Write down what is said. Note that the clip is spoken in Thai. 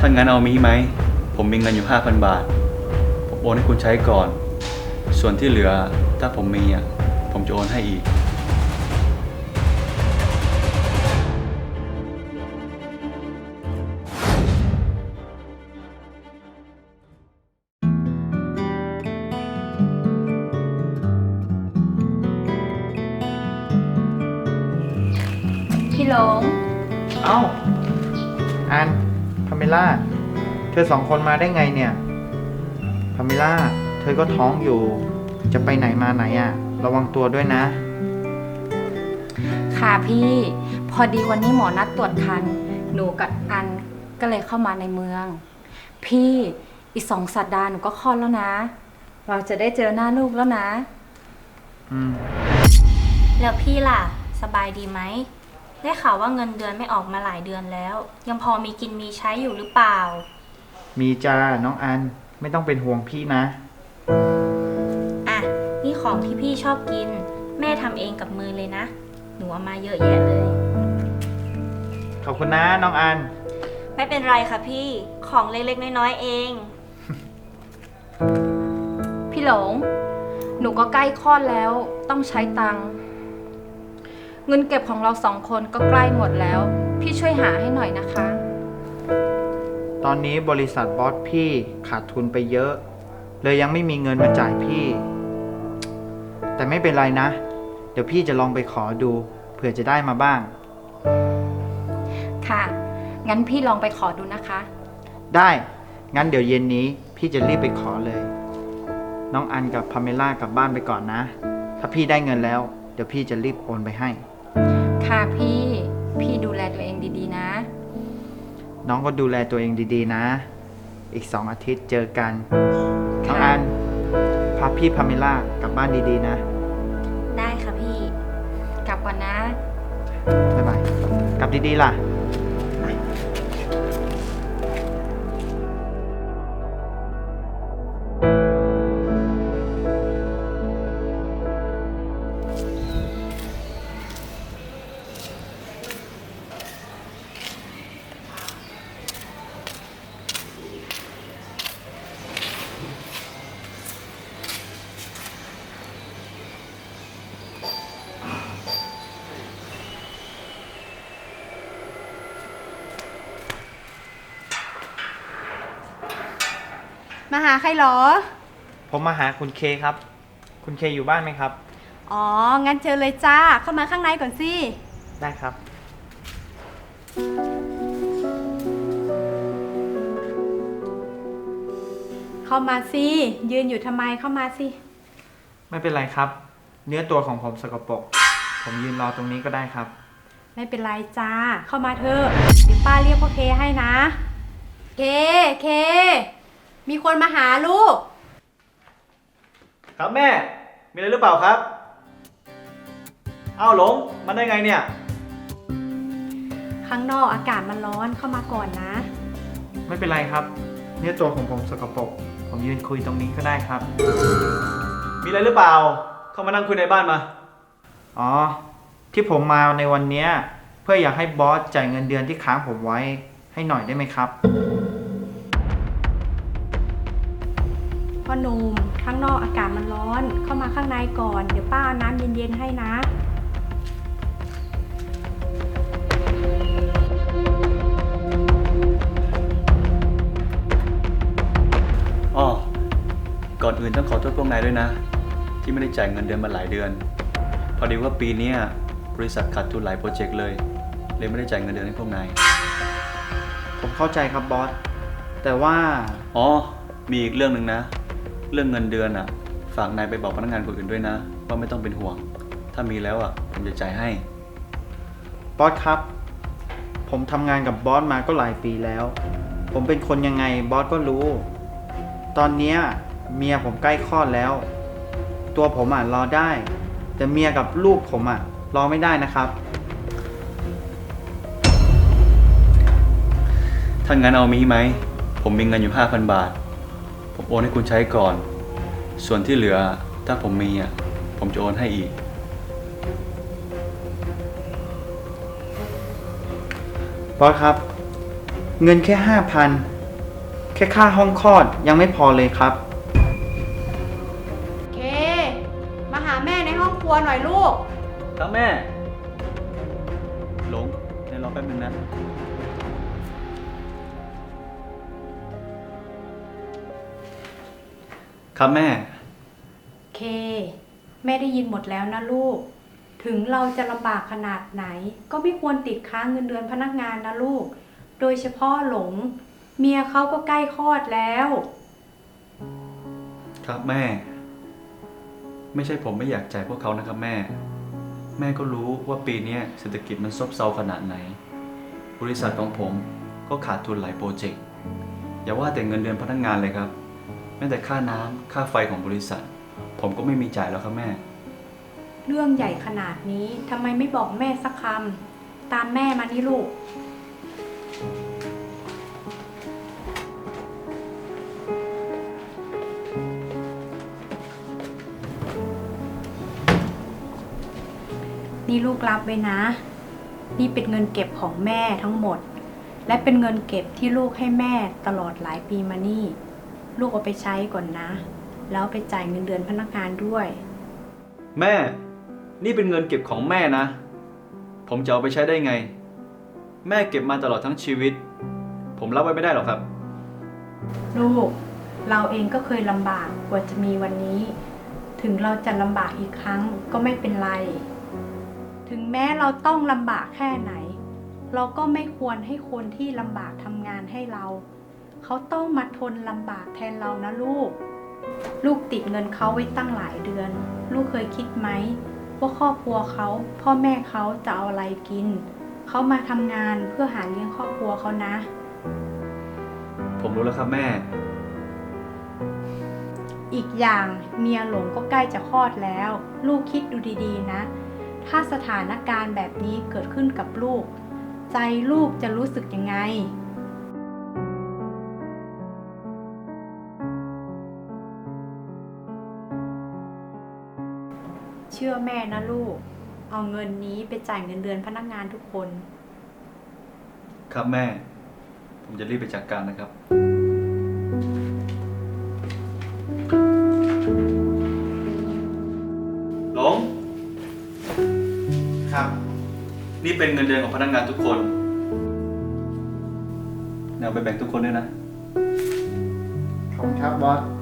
ถ้างั้นเอามีไหม ผมมีเงินอยู่ 5,000 บาท ผมโอนให้คุณใช้ก่อน ส่วนที่เหลือถ้าผมมีอะ ผมจะโอนให้อีก พี่หลง เอ้าอันพาเม ล่า เธอสองคนมาได้ไงเนี่ย พาเมล่า เธอก็ท้องอยู่ จะไปไหนมาไหนอะ่ะระวังตัวด้วยนะ ค่ะพี่ พอดีวันนี้หมอนัดตรวจคัน หนูกับอันก็เลยเข้ามาในเมือง พี่อีกสองสัปดาห์หนูก็คลอดแล้วนะ เราจะได้เจอหน้าลูกแล้วนะ อืม แล้วพี่ล่ะ สบายดีไหม ได้ข่าวว่าเงินเดือนไม่ออกมาหลายเดือนแล้ว ยังพอมีกินมีใช้อยู่หรือเปล่า มีจ้าน้องอันไม่ต้องเป็นห่วงพี่นะ อะ นี่ของที่พี่ชอบกิน แม่ทำเองกับมือเลยนะ หนูเอามาเยอะแยะเลย ขอบคุณนะน้องอัน ไม่เป็นไรค่ะพี่ ของเล็กๆน้อยๆเอง พี่หลง หนูก็ใกล้คลอดแล้ว ต้องใช้ตังค์ เงินเก็บของเราสองคนก็ใกล้หมดแล้ว พี่ช่วยหาให้หน่อยนะคะ ตอนนี้บริษัทบอสพี่ขาดทุนไปเยอะ เลยยังไม่มีเงินมาจ่ายพี่ แต่ไม่เป็นไรนะ เดี๋ยวพี่จะลองไปขอดูเผื่อจะได้มาบ้าง ค่ะ งั้นพี่ลองไปขอดูนะคะ ได้ งั้นเดี๋ยวเย็นนี้พี่จะรีบไปขอเลย น้องอันกับพาเมล่ากลับบ้านไปก่อนนะ ถ้าพี่ได้เงินแล้ว เดี๋ยวพี่จะรีบโอนไปให้ ค่ะพี่ พี่ดูแลตัวเองดีๆนะ น้องก็ดูแลตัวเองดีๆนะ อีกสองอาทิตย์เจอกันน้องอันพาพี่พาเมล่ากลับบ้านดีๆนะ ได้ค่ะพี่ กลับก่อนนะ บ๊ายบาย กลับดีๆล่ะ มาหาใครเหรอ ผมมาหาคุณเคครับ คุณเคอยู่บ้านไหมครับ อ๋อ งั้นเจอเลยจ้า เข้ามาข้างในก่อนสิ ได้ครับ เข้ามาสิ ยืนอยู่ทำไม เข้ามาสิ ไม่เป็นไรครับ เนื้อตัวของผมสกปรก ผมยืนรอตรงนี้ก็ได้ครับ ไม่เป็นไรจ้า เข้ามาเถอะเดี๋ยวป้าเรียกพ่อเคให้นะ เค เค มีคนมาหาลูก ครับแม่ มีอะไรหรือเปล่าครับ อ้าวหลง มันได้ไงเนี่ย ข้างนอกอากาศมันร้อนเข้ามาก่อนนะ ไม่เป็นไรครับ เนื้อตัวของผมสกปรก ผมยืนคุยตรงนี้ก็ได้ครับ มีอะไรหรือเปล่า เข้ามานั่งคุยในบ้านมา อ๋อ ที่ผมมาในวันเนี้ยเพื่ออยากให้บอสจ่ายเงินเดือนที่ค้างผมไว้ให้หน่อยได้ไหมครับ พ่อหนุ่มข้างนอกอากาศมันร้อน เข้ามาข้างในก่อน เดี๋ยวป้าเอาน้ำเย็นๆให้นะ อ้อก่อนอื่นต้องขอโทษพวกนายด้วยนะ ที่ไม่ได้จ่ายเงินเดือนมาหลายเดือน พอดีว่าปีเนี้ยบริษัทขาดทุนหลายโปรเจกต์เลย เลยไม่ได้จ่ายเงินเดือนให้พวกนาย ผมเข้าใจครับบอส แต่ว่า อ๋อ มีอีกเรื่องหนึ่งนะ เรื่องเงินเดือนอะ ฝากนายไปบอกพนักงานคนอื่นด้วยนะ ว่าไม่ต้องเป็นห่วง ถ้ามีแล้วอะ ผมจะจ่ายให้ บอสครับ ผมทำงานกับบอสมาก็หลายปีแล้ว ผมเป็นคนยังไงบอสก็รู้ ตอนเนี้ยเมียผมใกล้คลอดแล้ว ตัวผมอะรอได้ แต่เมียกับลูกผมอะรอไม่ได้นะครับ ถ้างั้นเอามีไหม ผมมีเงินอยู่ 5,000 บาทผม โอนให้คุณใช้ก่อน ส่วนที่เหลือถ้าผมมีอะผมจะโอนให้อีก บอสครับ เงินแค่ห้าพันแค่ค่าห้องคลอดยังไม่พอเลยครับ เค มาหาแม่ในห้องครัวหน่อยลูก ครับแม่ หลงในรอแป๊บนึงนะ ครับแม่ เค แม่ได้ยินหมดแล้วนะลูก ถึงเราจะลำบากขนาดไหน ก็ไม่ควรติดค้างเงินเดือนพนักงานนะลูก โดยเฉพาะหลง เมียเขาก็ใกล้คลอดแล้ว ครับแม่ ไม่ใช่ผมไม่อยากจ่ายพวกเขานะครับแม่ แม่ก็รู้ว่าปีเนี้ยเศรษฐกิจมันซบเซาขนาดไหน บริษัทของผมก็ขาดทุนหลายโปรเจกต์ อย่าว่าแต่เงินเดือนพนักงานเลยครับ แม้แต่ค่าน้ำค่าไฟของบริษัท ผมก็ไม่มีจ่ายแล้วครับแม่ เรื่องใหญ่ขนาดนี้ทำไมไม่บอกแม่สักคำตามแม่มานี่ลูก นี่ลูกรับไว้นะ นี่เป็นเงินเก็บของแม่ทั้งหมด และเป็นเงินเก็บที่ลูกให้แม่ตลอดหลายปีมานี่ ลูกเอาไปใช้ก่อนนะ แล้วไปจ่ายเงินเดือนพนักงานด้วย แม่ นี่เป็นเงินเก็บของแม่นะ ผมจะเอาไปใช้ได้ไง แม่เก็บมาตลอดทั้งชีวิต ผมรับไว้ไม่ได้หรอกครับ ลูก เราเองก็เคยลำบากกว่าจะมีวันนี้ ถึงเราจะลำบากอีกครั้งก็ไม่เป็นไร ถึงแม้เราต้องลำบากแค่ไหน เราก็ไม่ควรให้คนที่ลำบากทำงานให้เรา เขาต้องมาทนลำบากแทนเรานะลูก ลูกติดเงินเขาไว้ตั้งหลายเดือน ลูกเคยคิดไหมว่าครอบครัวเขาพ่อแม่เขาจะเอาอะไรกิน เขามาทำงานเพื่อหาเลี้ยงครอบครัวเขานะ ผมรู้แล้วครับแม่ อีกอย่างเมียหลงก็ใกล้จะคลอดแล้ว ลูกคิดดูดีๆนะ ถ้าสถานการณ์แบบนี้เกิดขึ้นกับลูก ใจลูกจะรู้สึกยังไง ชื่อแม่นะลูก เอาเงินนี้ไปจ่ายเงินเดือนพนักงานทุกคน ครับแม่ ผมจะรีบไปจัดการนะครับ หลง ครับ นี่เป็นเงินเดือนของพนักงานทุกคนเอาไปแบ่งทุกคนด้วยนะ ขอบคุณครับบอส